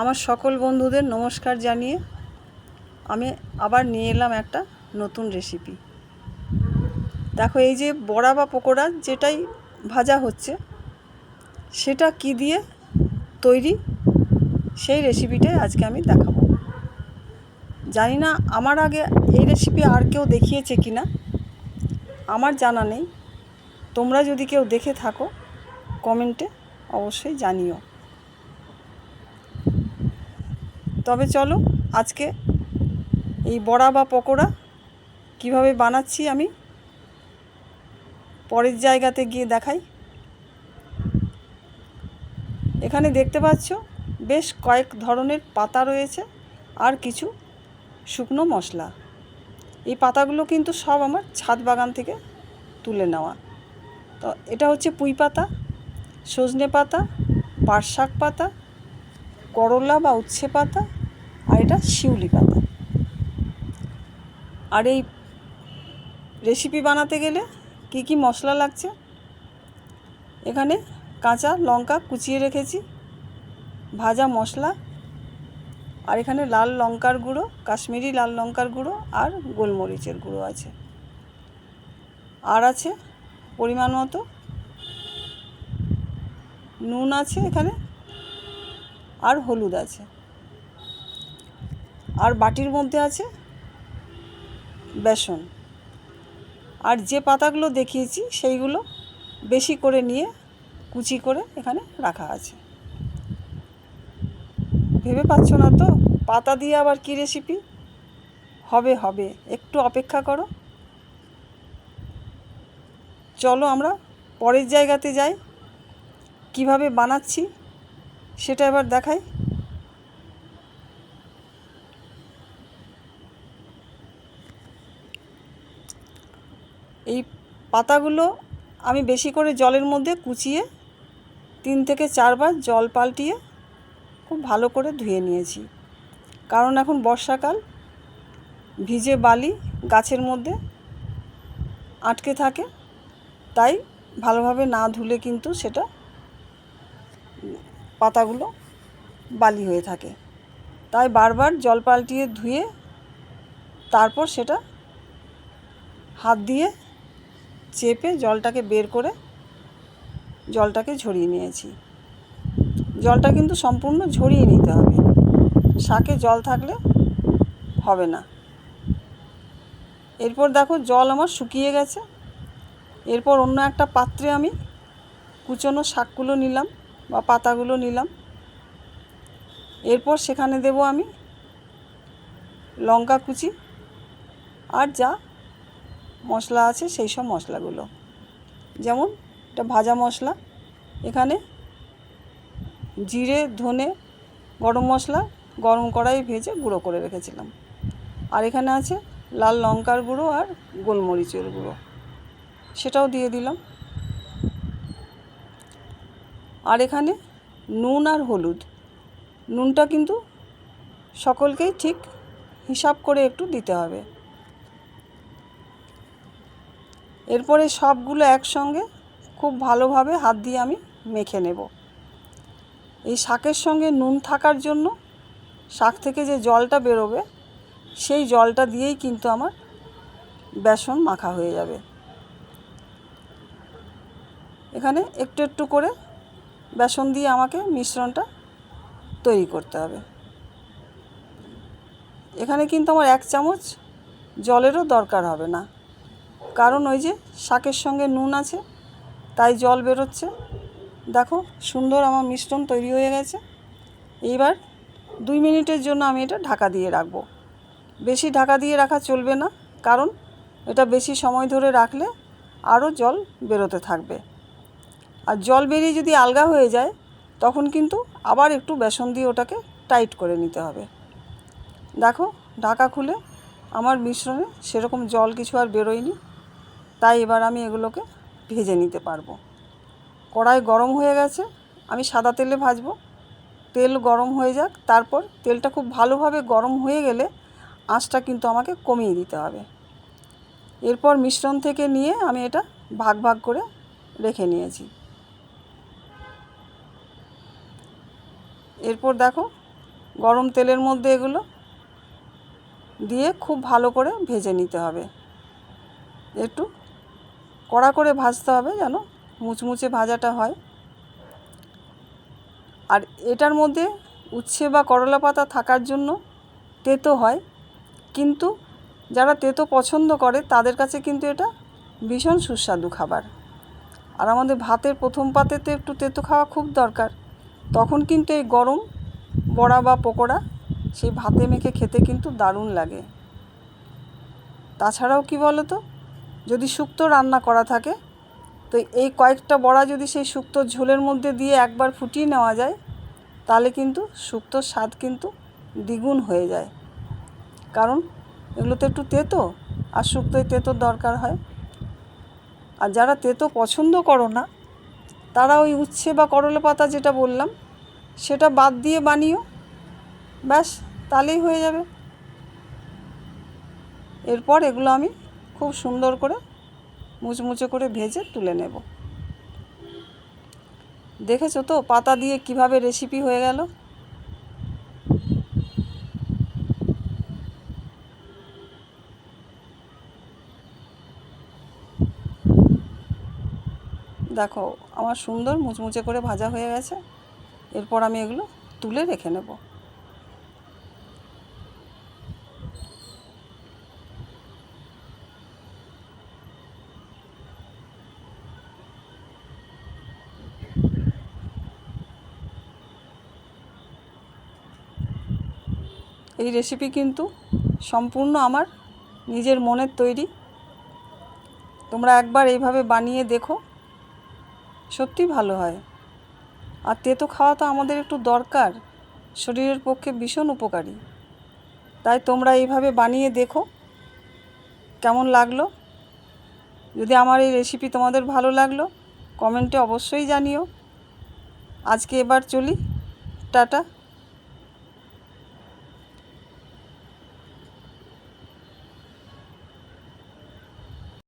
আমার সকল বন্ধুদের নমস্কার জানিয়ে আমি আবার নিয়ে এলাম একটা নতুন রেসিপি দেখো এই যে বড়া বা পকোড়া যেটাই ভাজা হচ্ছে, সেটা কি দিয়ে তৈরি সেই রেসিপিটাই আজকে আমি দেখাবো। জানি না আমার আগে এই রেসিপি আর কেউ দেখিয়েছে কি না, আমার জানা নেই। তোমরা যদি কেউ দেখে থাকো কমেন্টে অবশ্যই জানিও। তবে চলো আজকে এই বড়া বা পকোড়া কীভাবে বানাচ্ছি আমি পরের জায়গাতে গিয়ে দেখাই। এখানে দেখতে পাচ্ছ বেশ কয়েক ধরনের পাতা রয়েছে আর কিছু শুকনো মশলা। এই পাতাগুলো কিন্তু সব আমার ছাদ বাগান থেকে তুলে নেওয়া। তো এটা হচ্ছে পুঁই পাতা, সজনে পাতা, পাটশাক পাতা করলা বা উচ্ছে পাতা আর এটা শিউলি পাতা। আর এই রেসিপি বানাতে গেলে কি কি মশলা লাগছে? এখানে কাঁচা লঙ্কা কুচিয়ে রেখেছি, ভাজা মশলা, আর এখানে লাল লঙ্কার গুঁড়ো, কাশ্মীরি লাল লঙ্কার গুঁড়ো আর গোলমরিচের গুঁড়ো আছে। আর আছে পরিমাণ মতো নুন আছে এখানে আর হলুদ আছে। আর বাটির মধ্যে আছে বেসন। আর যে পাতাগুলো দেখিয়েছি সেইগুলো বেশি করে নিয়ে কুচি করে এখানে রাখা আছে। ভেবে পাচ্ছ না তো? পাতা দিয়ে আবার কী রেসিপি হবে হবে। একটু অপেক্ষা করো। চলো আমরা পরের জায়গাতে যাই। কীভাবে বানাচ্ছি? সেটা এবার দেখাই। এই পাতাগুলো আমি বেশি করে জলের মধ্যে কুচিয়ে তিন থেকে চারবার জল পাল্টিয়ে খুব ভালো করে ধুয়ে নিয়েছি। কারণ এখন বর্ষাকাল, ভিজে বালি গাছের মধ্যে আটকে থাকে, তাই ভালোভাবে না ধুলে কিন্তু সেটা পাতাগুলো বালি হয়ে থাকে। তাই বারবার জল পাল্টিয়ে ধুয়ে তারপর সেটা হাত দিয়ে চেপে জলটাকে বের করে জলটাকে ঝরিয়ে নিয়েছি। জলটা কিন্তু সম্পূর্ণ ঝরিয়ে নিতে হবে। শাকে জল থাকলে হবে না। এরপর দেখো জল আমার শুকিয়ে গেছে। এরপর অন্য একটা পাত্রে আমি কুচনো শাকগুলো নিলাম। বা পাতাগুলো নিলাম। এরপর সেখানে দেব আমি লঙ্কা কুচি আর যা মশলা আছে সেই সব মশলাগুলো। যেমন এটা ভাজা মশলা, এখানে জিরে, ধনে, গরম মশলা, গরম কড়াই ভেজে গুঁড়ো করে রেখেছিলাম। আর এখানে আছে লাল লঙ্কার গুঁড়ো আর গোলমরিচের গুঁড়ো। সেটাও দিয়ে দিলাম। আর এখানে নুন আর হলুদ। নুনটা কিন্তু সকলকেই ঠিক হিসাব করে একটু দিতে হবে। এরপরে সবগুলো একসঙ্গে খুব ভালোভাবে হাত দিয়ে আমি মেখে নেব। এই শাকের সঙ্গে নুন থাকার জন্য শাক থেকে যে জলটা বেরোবে, সেই জলটা দিয়েই কিন্তু আমার বেসন মাখা হয়ে যাবে। এখানে একটু একটু করে বেসন দিয়ে আমাকে মিশ্রণটা তৈরি করতে হবে। এখানে কিন্তু আমার এক চামচ জলেরও দরকার হবে না। কারণ ওই যে শাকের সঙ্গে নুন আছে, তাই জল বেরোচ্ছে। দেখো, সুন্দর আমার মিশ্রণ তৈরি হয়ে গেছে। এইবার দুই মিনিটের জন্য আমি এটা ঢাকা দিয়ে রাখব। বেশি ঢাকা দিয়ে রাখা চলবে না, কারণ এটা বেশি সময় ধরে রাখলে আরও জল বেরোতে থাকবে। আর জল বেরিয়ে যদি আলগা হয়ে যায়, তখন কিন্তু আবার একটু বেসন দিয়ে ওটাকে টাইট করে নিতে হবে। দেখো, ঢাকা খুলে আমার মিশ্রণে সেরকম জল কিছু আর বেরোয়নি, তাই এবার আমি এগুলোকে ভেজে নিতে পারব। কড়াই গরম হয়ে গেছে, আমি সাদা তেলে ভাজবো। তেল গরম হয়ে যাক, তারপর তেলটা খুব ভালোভাবে গরম হয়ে গেলে আঁচটা কিন্তু আমাকে কমিয়ে দিতে হবে। এরপর মিশ্রণ থেকে নিয়ে আমি এটা ভাগ ভাগ করে রেখে নিয়েছি। এরপর দেখো গরম তেলের মধ্যে এগুলো দিয়ে খুব ভালো করে ভেজে নিতে হবে। একটু কড়া করে ভাজতে হবে যেন মুচমুচে ভাজাটা হয়। আর এটার মধ্যে উচ্ছে বা করলা পাতা থাকার জন্য তেতো হয়। কিন্তু যারা তেতো পছন্দ করে তাদের কাছে কিন্তু এটা ভীষণ সুস্বাদু খাবার। আর আমাদের ভাতের প্রথম পাতে তো একটু তেতো খাওয়া খুব দরকার। তখন কিন্তু এই গরম, বড়া বা পকোড়া, সেই ভাতে মেখে খেতে কিন্তু দারুণ লাগে। তাছাড়াও কি বলো তো যদি শুক্তো রান্না করা থাকে, তো এই কয়েকটা বড়া যদি সেই শুক্তোর ঝোলের মধ্যে দিয়ে একবার ফুটিয়ে নেওয়া যায়, তাহলে কিন্তু শুক্তোর স্বাদ কিন্তু দ্বিগুণ হয়ে যায়। কারণ এগুলো তো একটু তেতো, আর শুক্তোয় তেতোর দরকার হয়। আর যারা তেতো পছন্দ করো না, তারা ওই উচ্ছে বা করলা পাতা যেটা বললাম সেটা বাদ দিয়ে বানিও। ব্যাস, তাহলেই হয়ে যাবে। এরপর এগুলো আমি খুব সুন্দর করে মুচমুচে করে ভেজে তুলে নেব। দেখেছ তো পাতা দিয়ে কীভাবে রেসিপি হয়ে গেল? দেখো, আমার সুন্দর মুচমুচে করে ভাজা হয়ে গেছে। এরপর আমি এগুলো তুলে রেখে নেব। এই রেসিপি কিন্তু সম্পূর্ণ আমার নিজের মনের তৈরি। তোমরা একবার এইভাবে বানিয়ে দেখো, সত্যি ভালো হয়। আর তেতো খাওয়া তো আমাদের একটু দরকার। শরীরের পক্ষে ভীষণ উপকারী। তাই তোমরা এইভাবে বানিয়ে দেখো। কেমন লাগল? যদি আমার এই রেসিপি তোমাদের ভালো লাগল কমেন্টে অবশ্যই জানিও। আজকে এবার চলি। টাটা।